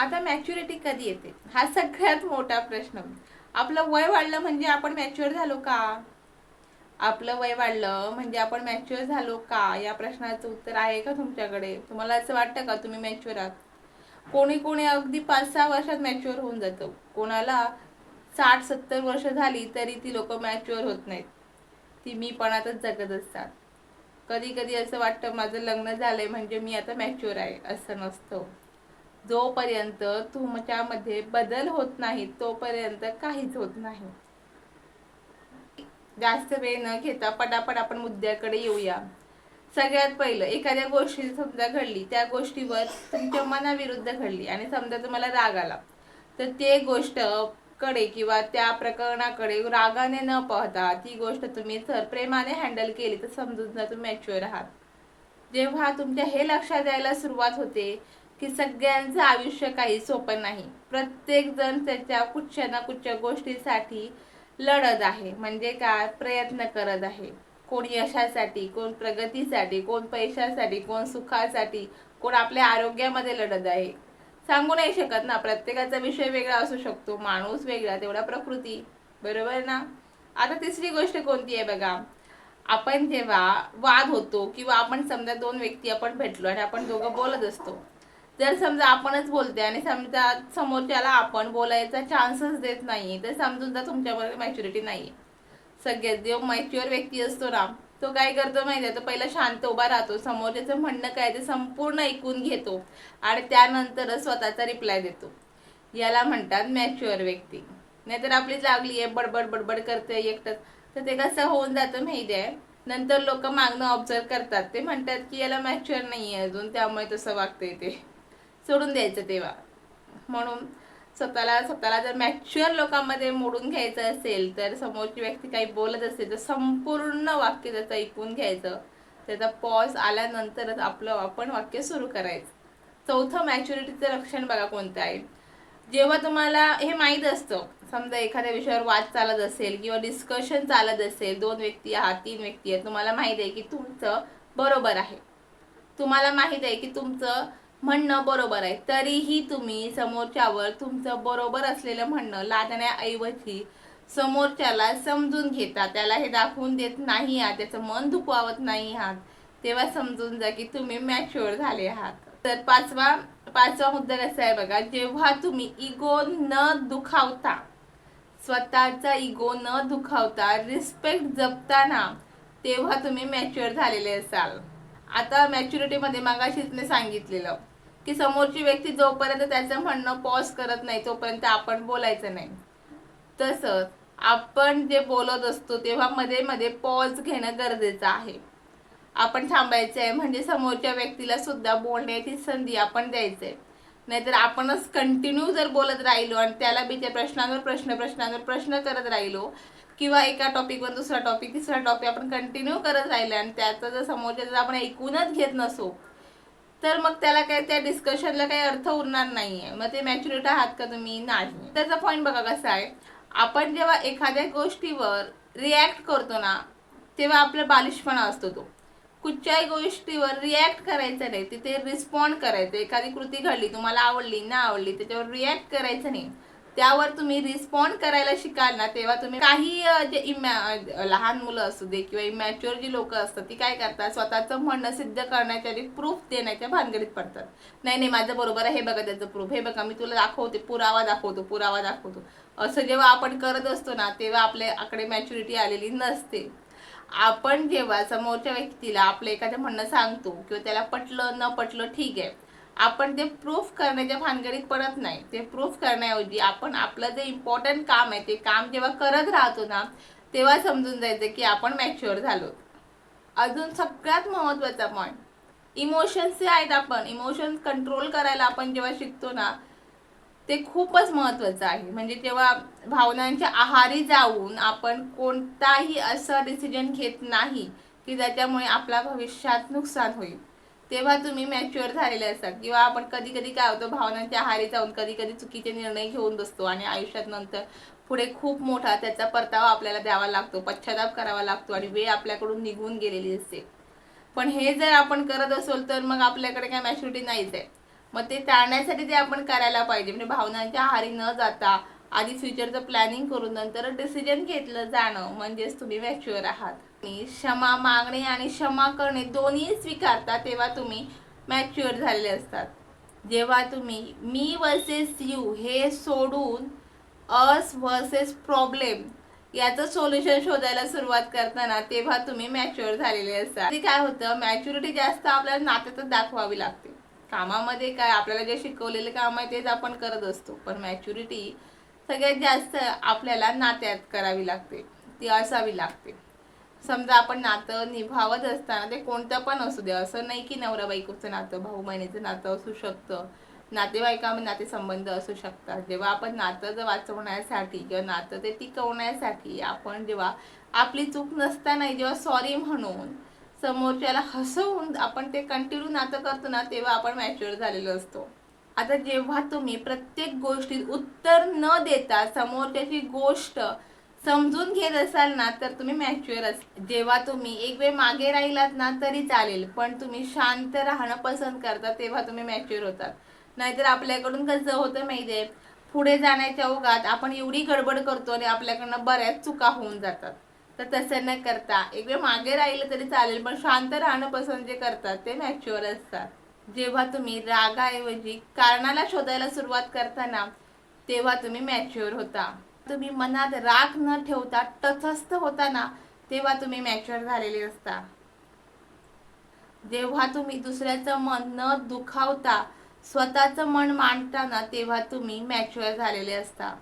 आता मॅच्युरिटी कधी येते? हा सगळ्यात मोठा प्रश्न. आपलं वय वाढलं म्हणजे आपण मॅच्युअर झालो का? आपलं वय वाढलं म्हणजे आपण मॅच्युअर झालो का? या प्रश्नाचं उत्तर आहे का तुमच्याकडे? तुम्हाला असं वाटतं का तुम्ही मॅच्युअर आहात? कोणी कोणी अगदी पाच सहा वर्षात मॅच्युअर होऊन जातं. कोणाला साठ सत्तर वर्ष झाली तरी ती लोक मॅच्युअर होत नाहीत. ती मी पणातच जगत असतात. कधी कधी असं वाटतं माझं लग्न झालंय म्हणजे मी आता मॅच्युअर आहे असं नसतं. जोपर्यंत तुमच्यामध्ये बदल होत नाही तोपर्यंत काहीच होत नाही. जास्त वेळ न घेता पटापट आपण मुद्द्याकडे येऊया. सगळ्यात पहिलं एखाद्या गोष्टी समजा घडली त्या गोष्टीवर तुमच्या मनाविरुद्ध घडली आणि समजा तुम्हाला राग आला तर ते गोष्टकडे किंवा त्या प्रकरणाकडे रागाने न पाहता ती गोष्ट तुम्ही जर प्रेमाने हँडल केली तर समजून जा तुम्ही मॅच्युअर आहात. जेव्हा तुमच्या हे लक्षात यायला सुरुवात होते की सगळ्यांचं आयुष्य काही सोपं नाही. प्रत्येक जण त्याच्या कुठच्या ना कुठच्या गोष्टीसाठी लढत आहे. म्हणजे काय? प्रयत्न करत आहे. कोण यशासाठी कोण प्रगतीसाठी कोण पैशासाठी कोण सुखासाठी कोण आपल्या आरोग्यामध्ये लढत आहे. सांगू नाही शकत ना. प्रत्येकाचा विषय वेगळा असू शकतो. माणूस वेगळा तेवढा प्रकृती. बरोबर ना? आता तिसरी गोष्ट कोणती आहे बघा? आपण जेव्हा वाद होतो किंवा आपण समजा दोन व्यक्ती आपण भेटलो आणि आपण दोघं बोलत असतो जर समजा आपणच बोलते आणि समजा समोरच्याला आपण बोलायचा चान्सच देत नाही तर समजून जा तुमच्यामध्ये मॅच्युरिटी नाही सगळ्यात जो मॅच्युअर व्यक्ती असतो ना तो काय करतो माहिती आहे तो पहिला शांत उभा राहतो. समोरच्याचं म्हणणं काय ते संपूर्ण ऐकून घेतो आणि त्यानंतरच स्वतःचा रिप्लाय देतो. याला म्हणतात मॅच्युअर व्यक्ती. नाहीतर आपली लागली आहे बडबड बडबड करते एकटंच तर ते कसं होऊन जातं माहिती आहे? नंतर लोक मागणं ऑब्झर्व करतात. ते म्हणतात की याला मॅच्युअर नाही आहे अजून त्यामुळे तसं वागतंय ते. सोडून द्यायचं तेव्हा. म्हणून स्वतःला स्वतःला जर मॅच्युअर लोकांमध्ये मोडून घ्यायचं असेल तर समोरची व्यक्ती काही बोलत असेल तर संपूर्ण वाक्य त्याचं ऐकून घ्यायचं. त्याचा पॉज आल्यानंतरच आपलं आपण वाक्य सुरू करायचं. चौथं मॅच्युरिटीचं लक्षण बघा कोणतं आहे. जेव्हा तुम्हाला हे माहीत असतं समजा एखाद्या विषयावर वाद चालत असेल किंवा डिस्कशन चालत असेल दोन व्यक्ती आहात तीन व्यक्ती आहेत तुम्हाला माहीत आहे की तुमचं बरोबर आहे. तुम्हाला माहीत आहे की तुमचं म्हणणं बरोबर आहे. तरीही तुम्ही समोरच्यावर तुमचं बरोबर असलेलं म्हणणं लादण्याऐवजी समोरच्याला समजून घेता. त्याला हे दाखवून देत नाही आहात. त्याचं मन दुखवावत नाही आहात. तेव्हा समजून जा की तुम्ही मॅच्युअर झाले आहात. तर पाचवा पाचवा मुद्दा कसा आहे बघा. जेव्हा तुम्ही इगो न दुखावता स्वतःचा इगो न दुखावता रिस्पेक्ट जपताना तेव्हा तुम्ही मॅच्युअर झालेले असाल. आता मॅच्युरिटीमध्ये मागाशीच मी सांगितलेलं. की समोरची व्यक्ती जोपर्यंत त्याचं म्हणणं पॉज करत नाही तोपर्यंत आपण बोलायचं नाही. तसंच आपण जे बोलत असतो तेव्हा मध्ये मध्ये पॉज घेणं गरजेचं आहे. आपण थांबायचं आहे म्हणजे समोरच्या व्यक्तीला सुद्धा बोलण्याची संधी आपण द्यायचं आहे नाहीतर आपणच कंटिन्यू जर बोलत राहिलो आणि त्याला बी त्या प्रश्नांवर प्रश्न प्रश्नांवर प्रश्न करत राहिलो किंवा एका टॉपिकवर दुसरा टॉपिक तिसरा टॉपिक आपण कंटिन्यू करत राहिलो आणि त्याचं जर समोरच्या जर आपण ऐकूनच घेत नसो तर मग त्याला काय त्या डिस्कशनला काही अर्थ उरणार नाहीये. मग ते मॅच्युरिटी आहात का तुम्ही? नाही. त्याचा पॉईंट बघा कसा आहे. आपण जेव्हा एखाद्या गोष्टीवर रिॲक्ट करतो ना तेव्हा आपला बालिशपणा असतो तो. कुठच्याही गोष्टीवर रिॲक्ट करायचं नाही. तिथे रिस्पॉन्ड करायचं. एखादी कृती घडली तुम्हाला आवडली ना आवडली त्याच्यावर रिॲक्ट करायचं नाही. त्यावर तुम्ही रिस्पॉन्ड करायला शिकाल ना तेव्हा तुम्ही काही जे इमॅ लहान मुलं असू दे किंवा इमॅच्युअर जी लोक असतात ती काय करतात? स्वतःचं म्हणणं सिद्ध करण्याच्या आधी प्रूफ देण्याच्या भानगडीत पडतात. नाही नाही माझं बरोबर आहे हे बघा त्याचं प्रूफ हे बघा मी तुला दाखवते पुरावा दाखवतो पुरावा दाखवतो. असं जेव्हा आपण करत असतो ना तेव्हा आपल्याकडे मॅच्युरिटी आलेली नसते. आपण जेव्हा समोरच्या व्यक्तीला आपलं एखादं म्हणणं सांगतो किंवा त्याला पटलं न पटलं ठीक आहे. आपण ते प्रूफ करण्याच्या भानगडीत पडत नाही. ते प्रूफ करण्याऐवजी आपण आपलं जे इम्पॉर्टंट काम आहे ते काम जेव्हा करत राहतो ना तेव्हा समजून जायचं की आपण मॅच्युअर झालो. अजून सगळ्यात महत्त्वाचा पॉईंट इमोशन्स जे आहेत आपण इमोशन्स कंट्रोल करायला आपण जेव्हा शिकतो ना ते खूपच महत्त्वाचं आहे. म्हणजे जेव्हा भावनांच्या आहारी जाऊन आपण कोणताही असा डिसिजन घेत नाही की ज्याच्यामुळे आपल्या भविष्यात नुकसान होईल. तेव्हा तुम्ही मॅच्युअर झालेले असतात. किंवा आपण कधी कधी काय होतं भावनांच्या आहारी जाऊन कधी कधी चुकीचे निर्णय घेऊन बसतो आणि आयुष्यात नंतर पुढे खूप मोठा त्याचा परतावा आपल्याला द्यावा लागतो पश्चाताप करावा लागतो आणि वेळ आपल्याकडून निघून गेलेली असते. पण हे जर आपण करत असोल तर मग आपल्याकडे काय मॅच्युरिटी नाहीच आहे. मग ते टाळण्यासाठी ते आपण करायला पाहिजे. म्हणजे भावनांच्या आहारी न जाता आधी फ्युचरचं प्लॅनिंग करून नंतर डिसिजन घेतलं जाणं म्हणजेच तुम्ही मॅच्युअर आहात. क्षमा मागणे आणि क्षमा करणे दोन्ही स्वीकारता तेव्हा तुम्ही मॅच्युअर झालेले असतात. जेव्हा तुम्ही मी वर्सेस यू हे सोडून अस वर्सेस प्रॉब्लेम याचं सोल्युशन शोधायला सुरुवात करताना तेव्हा तुम्ही मॅच्युअर झालेले असतात. ते काय होतं मॅच्युरिटी जास्त आपल्याला नात्यातच दाखवावी लागते. कामामध्ये काय आपल्याला जे शिकवलेले काम आहे तेच आपण करत असतो. पण मॅच्युरिटी सगळ्यात जास्त आपल्याला नात्यात करावी लागते. ती असावी लागते. समजा आपण नातं निभावत असताना ते कोणतं पण असू दे असं नाही की नवरा बायकोचं नातं भाऊ बहिणीचं नातं असू शकतं. नातेवाईकामध्ये नातेसंबंध असू शकतात. जेव्हा आपण नातं जर वाचवण्यासाठी किंवा नातं ते टिकवण्यासाठी आपण जेव्हा आपली चूक नसतानाही जेव्हा सॉरी म्हणून समोरच्याला हसवून आपण ते कंटिन्यू नातं करतो ना तेव्हा आपण मॅच्युअर झालेलो असतो. आता जेव्हा तुम्ही प्रत्येक गोष्टीत उत्तर न देता समोरच्याची गोष्ट समजून घेत असाल ना तर तुम्ही मॅच्युअर अस जेव्हा तुम्ही एक वेळ मागे राहिलात ना तरी चालेल. पण तुम्ही शांत राहणं पसंत करता तेव्हा तुम्ही मॅच्युअर होतात. नाहीतर आपल्याकडून कसं होतं माहितीये पुढे जाण्याच्या ओघात आपण एवढी गडबड करतो आणि आपल्याकडनं बऱ्याच चुका होऊन जातात. तर तसं न करता एक वेळ मागे राहिलं तरी चालेल पण शांत राहणं पसंत जे करतात ते मॅच्युअर असतात. जेव्हा तुम्ही रागाऐवजी कारणाला शोधायला सुरुवात करताना तेव्हा तुम्ही मॅच्युअर होता. तुम्ही मनात राग न ठेवता तटस्थ होताना तेव्हा तुम्ही मॅच्युअर झालेले असता. जेव्हा तुम्ही दुसऱ्याचं मन न दुखावता स्वतःचं मन मांडताना तेव्हा तुम्ही मॅच्युअर झालेले असता.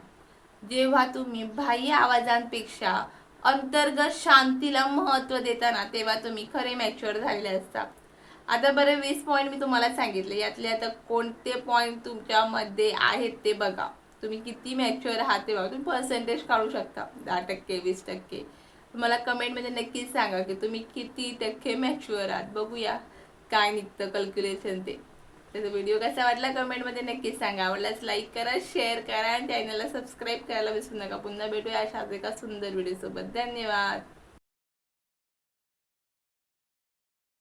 जेव्हा तुम्ही बाह्य आवाजांपेक्षा अंतर्गत शांतीला महत्त्व देताना तेव्हा तुम्ही खरे मॅच्युअर झालेले असता. आता बरं वीस पॉईंट मी तुम्हाला सांगितले. यातले आता कोणते पॉईंट तुमच्यामध्ये आहेत ते बघा. तुम्ही किती मॅच्युअर आहात ते बघा. तुम्ही पर्सेंटेज काढू शकता. दहा टक्के वीस टक्के. मला कमेंटमध्ये नक्कीच सांगा की तुम्ही किती टक्के मॅच्युअर आहात. बघूया काय निघतं कॅल्क्युलेशन ते. त्याचा व्हिडिओ कसा वाटला कमेंटमध्ये नक्कीच सांगा. आवडल्यास लाईक करा शेअर करा आणि चॅनलला सबस्क्राईब करायला विसरू नका. पुन्हा भेटूया अशाच एका सुंदर व्हिडिओसोबत धन्यवाद.